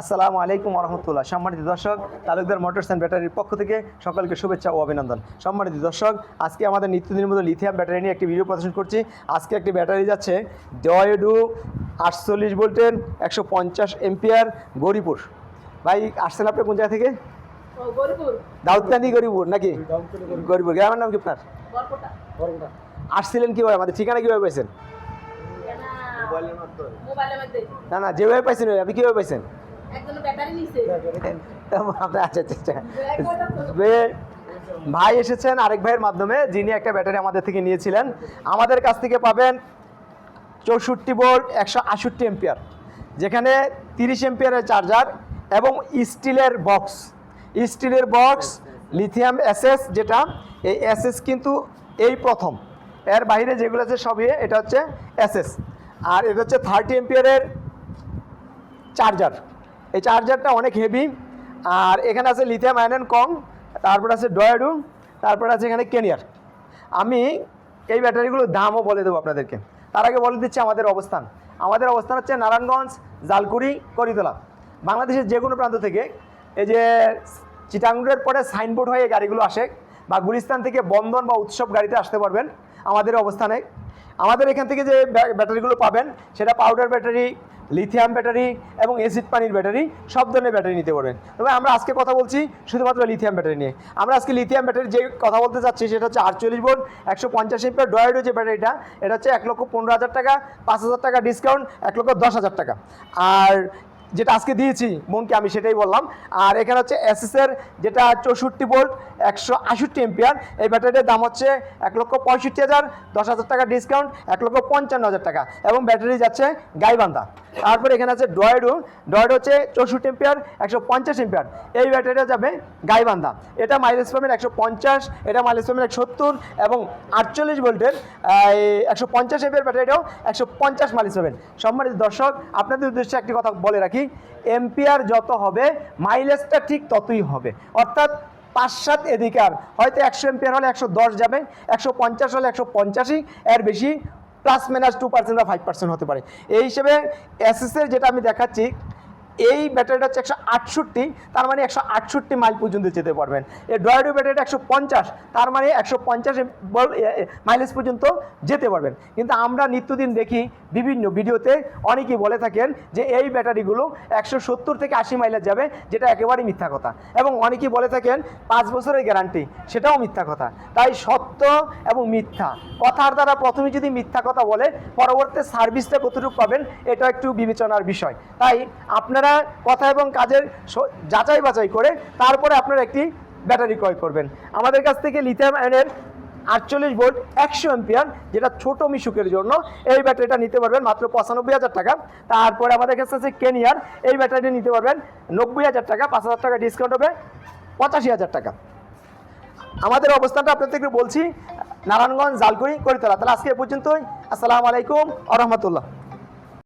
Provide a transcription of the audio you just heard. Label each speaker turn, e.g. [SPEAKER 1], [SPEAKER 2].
[SPEAKER 1] আসসালামু আলাইকুম রহমতুল্লাহ সম্মানিত দর্শক তালুকদার মোটরস অ্যান্ড ব্যাটারির পক্ষ থেকে সকলকে শুভেচ্ছা ও অভিনন্দন। সম্মানিত দর্শক আজকে আমাদের নিত্যদিনের মতো লিথিয়াম ব্যাটারি নিয়ে একটি ভিডিও প্রদর্শন করছি। আজকে একটি ব্যাটারি যাচ্ছে ডয়েডু আটচল্লিশ ভোল্টের একশো পঞ্চাশ এমপিয়ার গরিপুর। ভাই আসছেন আপনি কোন জায়গা থেকে?
[SPEAKER 2] ও গরিপুর।
[SPEAKER 1] দাউদকান্দি গরিপুর নাকি? গরিপুর। গ্রামের নাম কি আপনার? আসছিলেন কীভাবে? আমাদের ঠিকানা কীভাবে
[SPEAKER 2] মধ্যে
[SPEAKER 1] না না যেভাবে পাইছেন আপনি কীভাবে পাইছেন?
[SPEAKER 2] একজন ব্যাটারি নিছে।
[SPEAKER 1] আপনার আচ্ছা আচ্ছা আচ্ছা। বে- ভাই এসেছেন আরেক ভাইয়ের মাধ্যমে যিনি একটা ব্যাটারি আমাদের থেকে নিয়েছিলেন। আমাদের কাছ থেকে পাবেন চৌষট্টি ভোল্ট একশো আষট্টি এম্পিয়ার যেখানে তিরিশ এম্পিয়ারের চার্জার এবং স্টিলের বক্স। স্টিলের বক্স লিথিয়াম এসএস যেটা এই এসএস কিন্তু এই প্রথম। এর বাইরে যেগুলো আছে সবই এটা হচ্ছে এসএস। আর এটা হচ্ছে থার্টি এম্পিয়ারের চার্জার এই চার্জারটা অনেক হেভি আর এখানে আছে লিথিয়াম আয়রন কম তারপর আছে ডয়াডু তারপর আছে এখানে কেনিয়ার আমি এই ব্যাটারিগুলোর দামও বলে দেবো আপনাদেরকে। তার আগে বলে দিচ্ছি আমাদের অবস্থান। আমাদের অবস্থান হচ্ছে নারায়ণগঞ্জ, জালকুড়ি, করিতলা। বাংলাদেশের যে কোনো প্রান্ত থেকে এই যে চিটাঙ্গুরের পরে সাইনবোর্ড হয়ে গাড়িগুলো আসে বা গুলিস্তান থেকে বন্ধন বা উৎসব গাড়িতে আসতে পারবেন আমাদের অবস্থানে। আমাদের এখান থেকে যে ব্যাটারিগুলো পাবেন, সেটা পাউডার ব্যাটারি লিথিয়াম ব্যাটারি এবং এসিড পানির ব্যাটারি সব ধরনের ব্যাটারি নিতে পারবেন। তবে আমরা আজকে কথা বলছি শুধুমাত্র লিথিয়াম ব্যাটারি নিয়ে। আমরা আজকে লিথিয়াম ব্যাটারি যে কথা বলতে চাচ্ছি সেটা হচ্ছে আটচল্লিশ বোর্ড একশো পঞ্চাশ এমপিয়ার ডয়েডো যে ব্যাটারিটা এটা হচ্ছে এক লক্ষ পনেরো হাজার টাকা, পাঁচ হাজার টাকা ডিসকাউন্ট এক লক্ষ দশ হাজার টাকা। আর যেটা আজকে দিয়েছি, মনকে আমি সেটাই বললাম। আর এখানে হচ্ছে এসএসের যেটা চৌষট্টি ভোল্ট, একশো আষট্টি এম্পিয়ার এই ব্যাটারিটার দাম হচ্ছে এক লক্ষ পঁয়ষট্টি হাজার দশ হাজার টাকা ডিসকাউন্ট এক লক্ষ পঞ্চান্ন হাজার টাকা। এবং ব্যাটারি যাচ্ছে গাইবান্ধা। তারপরে এখানে আছে ডয়েডো ডয়েডো হচ্ছে চৌষট্টি এম্পিয়ার একশো পঞ্চাশ এম্পিয়ার এই ব্যাটারিটা যাবে গাইবান্ধা। এটা মাইলেজ পাবেন একশো পঞ্চাশ, এটা মাইলেজ পাবেন একশো সত্তর এবং আটচল্লিশ ভোল্টের একশো পঞ্চাশ এম্পিয়ার ব্যাটারিটাও একশো পঞ্চাশ মাইলেজ পাবেন। সম্মানিত দর্শক, আপনাদের উদ্দেশ্যে একটি কথা বলে রাখি এম্পিয়ার যত হবে মাইলেজটা ঠিক ততই হবে। অর্থাৎ পাঁচ সাত এদিকে আর। হয়তো একশো এম্পিয়ার হলে একশো দশ যাবে, একশো পঞ্চাশ হলে একশো পঞ্চাশই, এর বেশি প্লাস মাইনাস টু পার্সেন্ট বা ফাইভ পার্সেন্ট হতে পারে। এই হিসেবে এসএসের যেটা আমি দেখাচ্ছি, এই ব্যাটারিটা হচ্ছে একশো আটষট্টি, তার মানে একশো আটষট্টি মাইল পর্যন্ত যেতে পারবেন। এই ডয়েডো ব্যাটারিটা একশো পঞ্চাশ, তার মানে একশো পঞ্চাশ মাইলেজ পর্যন্ত যেতে পারবেন। কিন্তু আমরা নিত্যদিন দেখি বিভিন্ন ভিডিওতে অনেকেই বলে থাকেন যে এই ব্যাটারিগুলো একশো সত্তর থেকে আশি মাইলেজ যাবে, যেটা একেবারেই মিথ্যা কথা। এবং অনেকেই বলে থাকেন পাঁচ বছরের গ্যারান্টি সেটাও মিথ্যা কথা। তাই সত্য এবং মিথ্যা। কথার দ্বারা প্রথমে যদি মিথ্যা কথা বলে পরবর্তী সার্ভিসটা কতটুকু পাবেন এটা একটু বিবেচনার বিষয়। তাই আপনারা কথা এবং কাজের যাচাই বাছাই করে তারপরে আপনারা একটি ব্যাটারি ক্রয় করবেন। আমাদের কাছ থেকে লিথিয়াম আয়নের আটচল্লিশ ভোল্ট একশো এম্পিয়ার যেটা ছোট মিশুকের জন্য, এই ব্যাটারিটা নিতে পারবেন মাত্র পঁচানব্বই হাজার টাকা। তারপরে আমাদের কাছে আছে কেনিয়ার এই ব্যাটারিটা নিতে পারবেন নব্বই হাজার টাকা, পাঁচ হাজার টাকা ডিসকাউন্ট হবে পঁচাশি হাজার টাকা। আমাদের অবস্থানটা আপনাদেরকে বলছি নারায়ণগঞ্জ জালকুড়ি করিতলা। তাহলে আজকে পর্যন্তই। আসসালামু আলাইকুম আ রহমতুল্লাহ।